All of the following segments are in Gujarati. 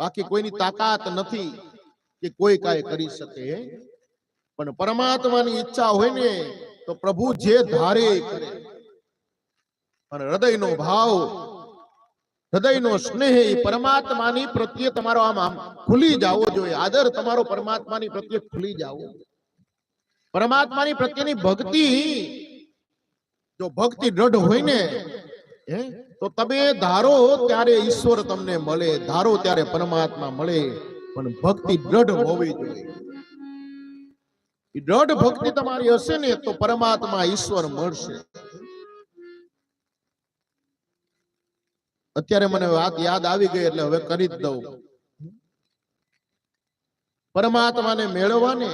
બાકી કોઈની તાકાત નથી કે કોઈ કાંઈ કરી શકે પણ પરમાત્માની ઈચ્છા હોય ને તો પ્રભુ જે ધારે કરે. અને હૃદયનો ભાવ હૃદયનો સ્નેહ એ પરમાત્માની પ્રત્યે તમારો આમ આમ ખુલી જાવો જોઈએ. આદર તમારો પરમાત્માની પ્રત્યે ખુલી જાવો. પરમાત્માની પ્રત્યેની ભક્તિ જો ભક્તિ દ્રઢ હોય ને હે? તો તમે ધારો ત્યારે ઈશ્વર તમને મળે, ધારો ત્યારે પરમાત્મા મળે, પણ ભક્તિ દ્રઢ હોવી જોઈએ. દ્રઢ ભક્તિ તમારી હશે ને, તો પરમાત્મા ઈશ્વર મળશે. અત્યારે મને વાત યાદ આવી ગઈ, એટલે હવે કરી જ દઉં. પરમાત્માને મેળવવાને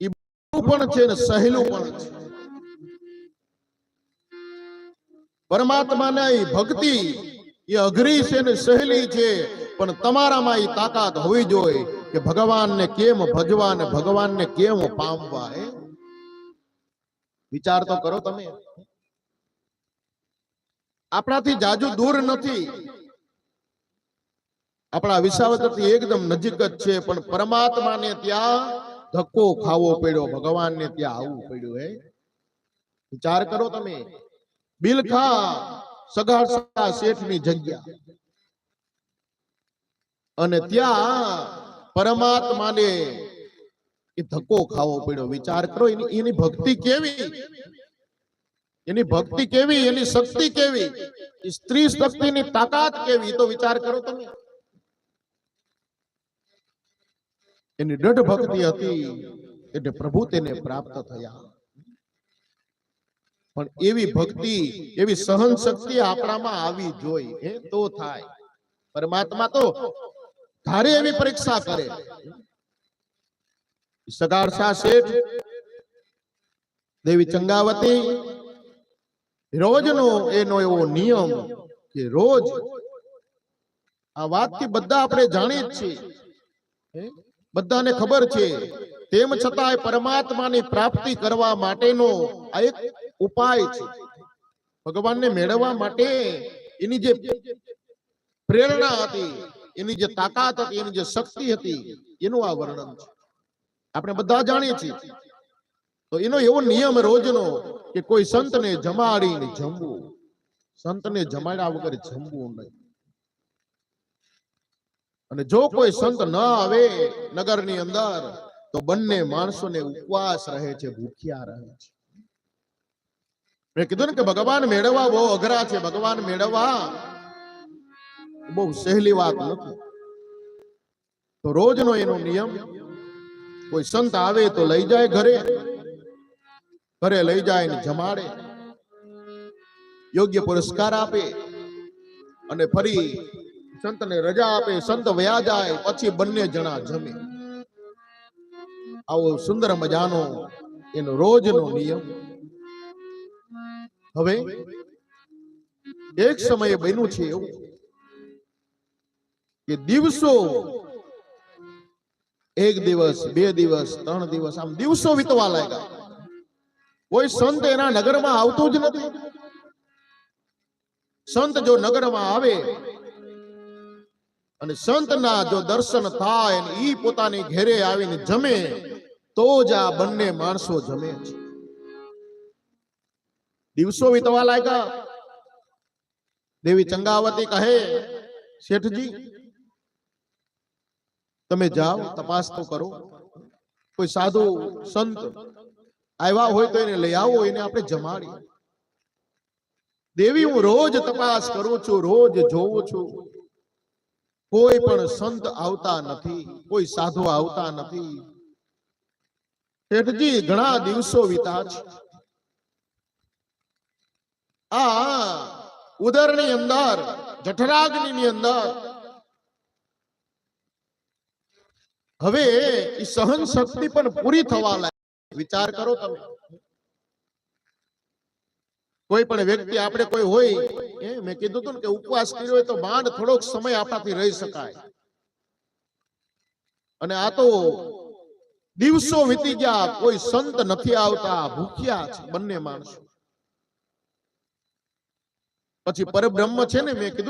એ પણ છે ને, સહેલું પણ છે. પરમાત્માના ભક્તિ. એ અઘરી છે ને સહેલી છે. પણ તમારામાં એ તાકાત હોવી જોઈએ કે ભગવાનને કેમ ભજવા ને ભગવાનને કેમ પામવા એ વિચાર તો કરો તમે. આપણાથી જાજુ દૂર નથી. આપણા વિસાવદરથી એકદમ નજીક જ છે, પણ પરમાત્માને ત્યાં ધક્કો ખાવો પડ્યો, ભગવાનને ત્યાં આવવું પડ્યું, હે? વિચાર કરો તમે. બિલખા સગાસા શેઠની જગ્યા. અને ત્યાં પરમાત્માને એ ધક્કો ખાવો પડ્યો. વિચાર કરો, એની ભક્તિ કેવી? એની ભક્તિ કેવી? એની શક્તિ કેવી? સ્ત્રી શક્તિની તાકાત કેવી? તો વિચાર કરો તમે. એની દઢ ભક્તિ હતી, એટલે પ્રભુ તેને પ્રાપ્ત થયા. પણ એવી ભક્તિ એવી સહન શક્તિ આપણામાં આવી જોઈએ એ તો થાય. પરમાત્મા તો ધારે એવી પરીક્ષા કરે. સગારસા શેઠ દેવી ચંગાવતી રોજનો એનો એવો નિયમ કે રોજ આ વાતથી બધા આપણે જાણીએ જ છીએ. બધાને ખબર છે. તેમ છતાંય પરમાત્માની પ્રાપ્તિ કરવા માટેનો આ એક ઉપાય છે. ભગવાનને મેળવવા માટે એની જે પ્રેરણા હતી, એની જે તાકાત હતી, એની જે શક્તિ હતી, એનું આ વર્ણન છે. આપણે બધા જાણીએ છીએ. તો એનો એવો નિયમ રોજનો કે કોઈ સંતને જમાડીને જમવું. સંતને જમાડ્યા વગર જમવું નહીં. અને જો કોઈ સંત ન આવે નગરની અંદર, તો બંને માણસોને ઉપવાસ રહે છે, ભૂખ્યા રહે છે. મેં કીધું ને કે ભગવાન મેળવવા બહુ અઘરા છે, ભગવાન મેળવવા. બહુ સહેલી વાત નથી. તો રોજનો એનો નિયમ, કોઈ સંત આવે તો લઈ જાય ઘરે ઘરે લઈ જાય ને જમાડે, યોગ્ય પુરસ્કાર આપે, અને ફરી સંતને રજા આપે, સંત વયા જાય, પછી બંને જણા જમે. આવો સુંદર મજાનો એનો રોજનો નિયમ. હવે એક સમયે બન્યું છે એવું કે દિવસો એક દિવસ, બે દિવસ, ત્રણ દિવસ, આમ દિવસો વીતવા લાગ્યા. કોઈ સંત એના નગરમાં આવતું જ નથી. સંત જો નગરમાં આવે અને સંતના જો દર્શન થાય ઈ પોતાની ઘેરે આવીને જમે, તો જ આ બંને માણસો જમે છે. દિવસો વીતવા લાગ્યા. દેવી ચંગાવતી કહે, શેઠજી, તમે જાઓ, તપાસ તો કરો. કોઈ સાધુ, સંત આવ્યા હોય તો એને લઈ આવો, એને આપણે જમાડી દેવી, હું રોજ તપાસ કરું છું, રોજ જોઉં છું. કોઈ પણ સંત આવતા નથી, કોઈ સાધુ આવતા નથી. શેઠજી, ઘણા દિવસો વીતા છે. આ ઉદરની અંદર, જઠરાગ્નિની અંદર. હવે એ સહન શક્તિ પણ પૂરી થવા લાગી. વિચાર કરો તમે. કોઈ પણ વ્યક્તિ આપણે કોઈ હોય, એ મેં કીધું હતું કે ઉપવાસ કર્યો હોય તો માંડ થોડોક સમય આપણાથી રહી શકાય. અને આ તો દિવસો વીતી ગયા, કોઈ સંત નથી આવતા, ભૂખ્યા છે, બંને માણસો. પછી પરબ્રહ્મ છે ને મેં કીધું